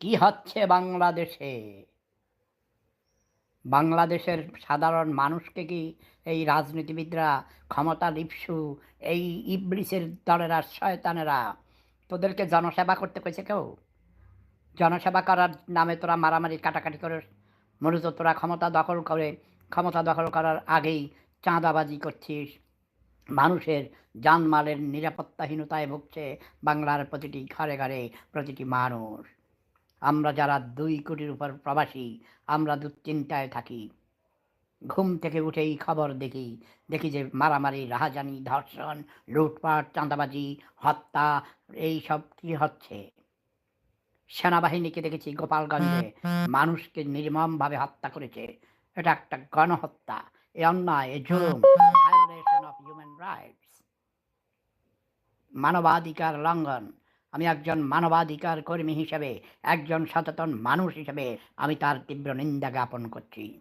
কি হচ্ছে বাংলাদেশে? বাংলাদেশের সাধারণ মানুষকে কি এই রাজনীতিবিদরা ক্ষমতা লিপসু এই ইবলিসের দলেরা শয়তানেরা? তোদেরকে জনসেবা করতে কইছে কেউ? জনসেবা করার নামে তোরা মারামারি কাটাকাটি করে মূলত তোরা ক্ষমতা দখল করে, ক্ষমতা দখল করার আগেই চাঁদাবাজি করছিস। মানুষের জানমালের নিরাপত্তাহীনতায় ভুগছে বাংলার প্রতিটি ঘরে ঘরে প্রতিটি মানুষ। আমরা যারা দুই কোটির উপর প্রবাসী, আমরা দুশ্চিন্তায় থাকি। ঘুম থেকে উঠেই খবর দেখি দেখি যে মারামারি, রাহাজানি, ধর্ষণ, লুটপাট, চাঁদাবাজি, হত্যা, এই সব কি হচ্ছে? সেনাবাহিনীকে দেখেছি গোপালগঞ্জে মানুষকে নির্মমভাবে হত্যা করেছে। এটা একটা গণহত্যা, এ অন্যায়, এ ভায়োলেশন অফ হিউম্যান রাইটস মানবাধিকার লঙ্ঘন আমি একজন মানবাধিকার কর্মী হিসেবে, একজন সচেতন মানুষ হিসেবে আমি তার তীব্র নিন্দা জ্ঞাপন করছি।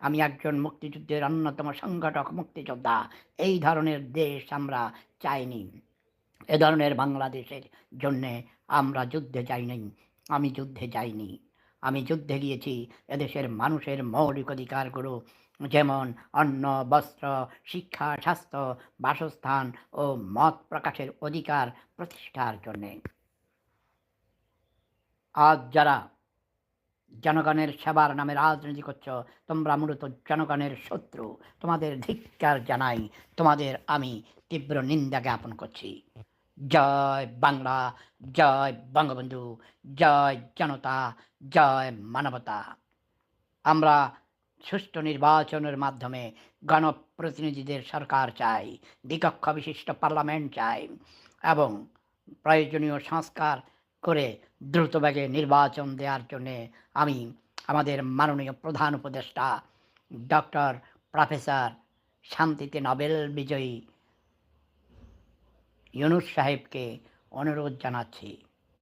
আমি একজন মুক্তিযুদ্ধের অন্যতম সংগঠক, মুক্তিযোদ্ধা। এই ধরনের দেশ আমরা চাইনি। এ ধরনের বাংলাদেশের জন্যে আমরা যুদ্ধে যাইনি। আমি যুদ্ধে যাইনি। আমি যুদ্ধে গিয়েছি, এদেশের মানুষের মৌলিক অধিকারগুলো যেমন অন্ন, বস্ত্র, শিক্ষা, স্বাস্থ্য, বাসস্থান ও মত প্রকাশের অধিকার প্রতিষ্ঠার জন্যে। আজ যারা জনগণের সেবার নামে রাজনীতি করছ, তোমরা মূলত জনগণের শত্রু। তোমাদের ধিক্কার জানাই, তোমাদের আমি তীব্র নিন্দা জ্ঞাপন করছি। জয় বাংলা, জয় বঙ্গবন্ধু, জয় জনতা, জয় মানবতা। আমরা সুষ্ঠু নির্বাচনের মাধ্যমে গণপ্রতিনিধিদের সরকার চাই, দ্বিকক্ষ বিশিষ্ট পার্লামেন্ট চাই এবং প্রয়োজনীয় সংস্কার করে দ্রুতবেগে নির্বাচন দেওয়ার জন্যে আমি আমাদের মাননীয় প্রধান উপদেষ্টা ডক্টর প্রফেসর শান্তিতে নোবেল বিজয়ী ইউনুস সাহেবকে অনুরোধ জানাচ্ছি।